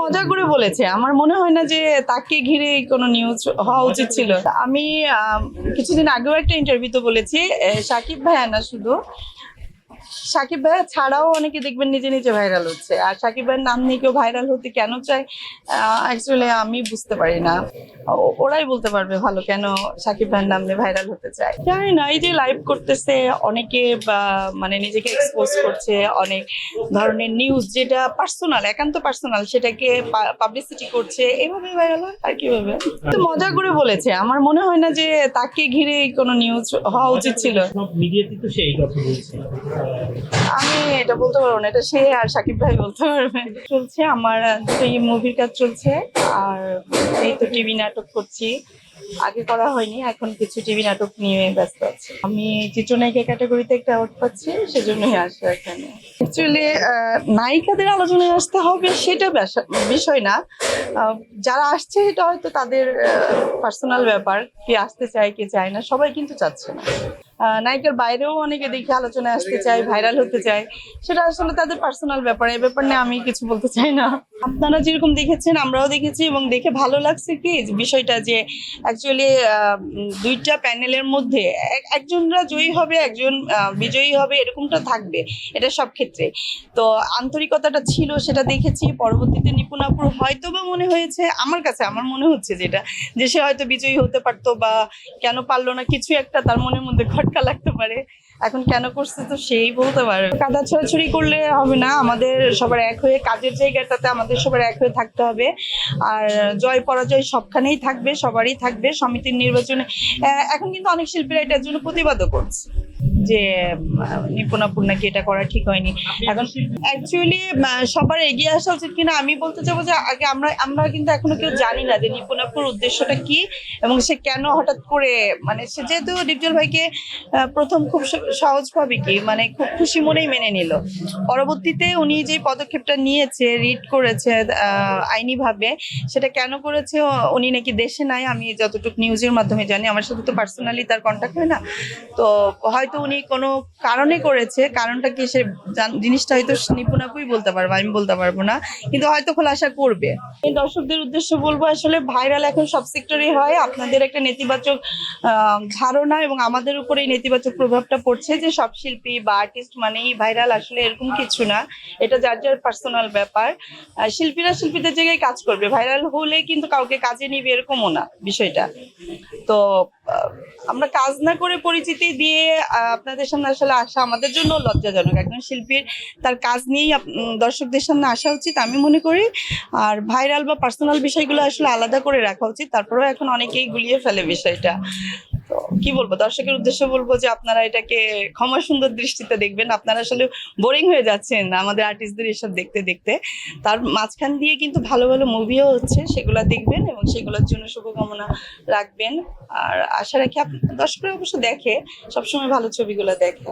মজা করে বলেছে। আমার মনে হয় না যে তাকে ঘিরে কোনো নিউজ হওয়া উচিত ছিল। আমি কিছুদিন আগেও একটা ইন্টারভিউতে বলেছি সাকিব ভাইয়া না শুধু। সাকিব ছাড়াও অনেকে দেখবেন নিজে নিজে ভাইরাল হচ্ছে। আর সাকিব ভাইয়ের নাম নিয়ে কেউ ভাইরাল হতে কেন চায় অ্যাকচুয়ালি আমি বুঝতে পারি না। ওরাই বলতে পারবে ভালো কেন সাকিব ভাইয়ের নাম নিয়ে ভাইরাল হতে চায়। জানি না, এই যে লাইভ করতেছে, অনেকে মানে নিজেকে এক্সপোজ করছে, অনেক ধরনের নিউজ যেটা পার্সোনাল একান্ত পার্সোনাল সেটাকে পাবলিসিটি করছে এভাবে ভাইরাল হয়, আর কীভাবে? তো মজা করে বলেছে। আমার মনে হয় না যে তাকে ঘিরে কোনো নিউজ হওয়া উচিত ছিল। সব মিডিয়াতে তো সেই কথা বলছে। আমি এটা বলতে পারব না, এটা সে আর সাকিব ভাই বলতে পারবে। চলছে আমার দুটো মুভির কাজ চলছে, আর এই তো টিভি নাটক করছি। আগে করা হয়নি, এখন কিছু টিভি নাটক নিয়ে ব্যস্ত আছি। আমি চিত্রনায়িকা ক্যাটাগরিতে একটা অ্যাওয়ার্ড পাচ্ছি, সেজন্যই আসব এখানে। অ্যাকচুয়ালি নায়িকাদের আলোচনায় আসতে হবে সেটা বিষয় না। যারা আসছে এটা হয়তো তাদের পার্সোনাল ব্যাপার, কে আসতে চায়, কে চায় না, সবাই কিন্তু চাচ্ছে না। নায়িকার বাইরেও অনেকে দেখে আলোচনায় আসতে চায় ভাইরাল হতে চায়। সেটা আসলে তাদের পার্সোনাল ব্যাপার এই ব্যাপার নিয়ে আমি কিছু বলতে চাই না। আপনারা যেরকম দেখেছেন, আমরাও দেখেছি এবং দেখে ভালো লাগছে কি বিষয়টা যে অ্যাকচুয়ালি দুইটা প্যানেলের মধ্যে এক- একজনরা জয়ী হবে, একজন বিজয়ী হবে, এরকমটা থাকবে, এটা সব ক্ষেত্রে। তো আন্তরিকতাটা ছিল, সেটা দেখেছি, পরবর্তীতে নিপুণাপুর হয়তো বা মনে হয়েছে, আমার কাছে, আমার মনে হচ্ছে যেটা, যে সে হয়তো বিজয়ী হতে পারতো বা কেন পারল না, কিছু একটা তার মনের মধ্যে খটকা লাগতে পারে। এখন কেন করছে তো সেই বলতে পারে কাদা ছড়াছড়ি করলে হবে না, আমাদের সবার এক হয়ে, কাজের জায়গাটাতে আমাদের সবার এক হয়ে থাকতে হবে। আর জয় পরাজয় সবখানেই থাকবে, সবারই থাকবে। সমিতির নির্বাচনে এখন কিন্তু অনেক শিল্পীরা এটার জন্য প্রতিবাদও করছে। যে নিপুণাপুর নাকি এটা করা ঠিক হয়নি। এখন অ্যাকচুয়ালি সবার এগিয়ে আসা উচিত কিনা আমি বলতে চাবো যে, আগে আমরা আমরা কিন্তু এখনও কেউ জানি না যে নিপুণাপুর উদ্দেশ্যটা কি এবং সে কেন হঠাৎ করে মানে সে যেহেতু ডিপজল ভাইকে প্রথম খুব সহজভাবে কি মানে খুব খুশি মনেই মেনে নিল। পরবর্তীতে উনি যে পদক্ষেপটা নিয়েছে রিড করেছে আইনিভাবে, সেটা কেন করেছে, উনি নাকি দেশে নাই, আমি যতটুকু নিউজের মাধ্যমে জানি, আমার সাথে তো পার্সোনালি তার কন্ট্যাক্ট হয় না। তো হয়তো উনি কোনো কারণে করেছে, কারণটা কি সে জিনিসটা হয়তো নিপুণাপুই বলতে পারব, আমি বলতে পারব না, কিন্তু হয়তো খোলাসা করবে। দর্শকদের উদ্দেশ্যে বলব, আসলে ভাইরাল এখন সব সেক্টরে হয়, আপনাদের একটা নেতিবাচক ধারণা এবং আমাদের উপরে এই নেতিবাচক প্রভাবটা পড়ছে যে সব শিল্পী বা আর্টিস্ট মানেই ভাইরাল, আসলে এরকম কিছু না, এটা যার যার পার্সোনাল ব্যাপার। শিল্পীরা শিল্পীদের জায়গায় কাজ করবে, ভাইরাল হলে কিন্তু কাউকে কাজে নিবে এরকমও না বিষয়টা। তো আমরা কাজ না করে পরিচিতি দিয়ে আপনাদের সামনে আসলে আসা আমাদের জন্য লজ্জাজনক। একজন শিল্পীর তার কাজ নিয়েই দর্শকদের সামনে আসা উচিত আমি মনে করি। আর ভাইরাল বা পার্সোনাল বিষয়গুলো আসলে আলাদা করে রাখা উচিত। তারপরেও এখন অনেকেই গুলিয়ে ফেলে বিষয়টা। কি বলব, দর্শকের উদ্দেশ্যে বলব যে আপনারা এটাকে ক্ষমা সুন্দর দৃষ্টিতে দেখবেন। আপনারা আসলে বোরিং হয়ে যাচ্ছেন আমাদের আর্টিস্টদের এসব দেখতে দেখতে। তার মাঝখান দিয়ে কিন্তু ভালো ভালো মুভিও হচ্ছে, সেগুলো দেখবেন এবং সেগুলোর জন্য শুভকামনা রাখবেন। আর আশা রাখি দর্শকরা অবশ্য দেখে, সবসময় ভালো ছবিগুলো দেখে।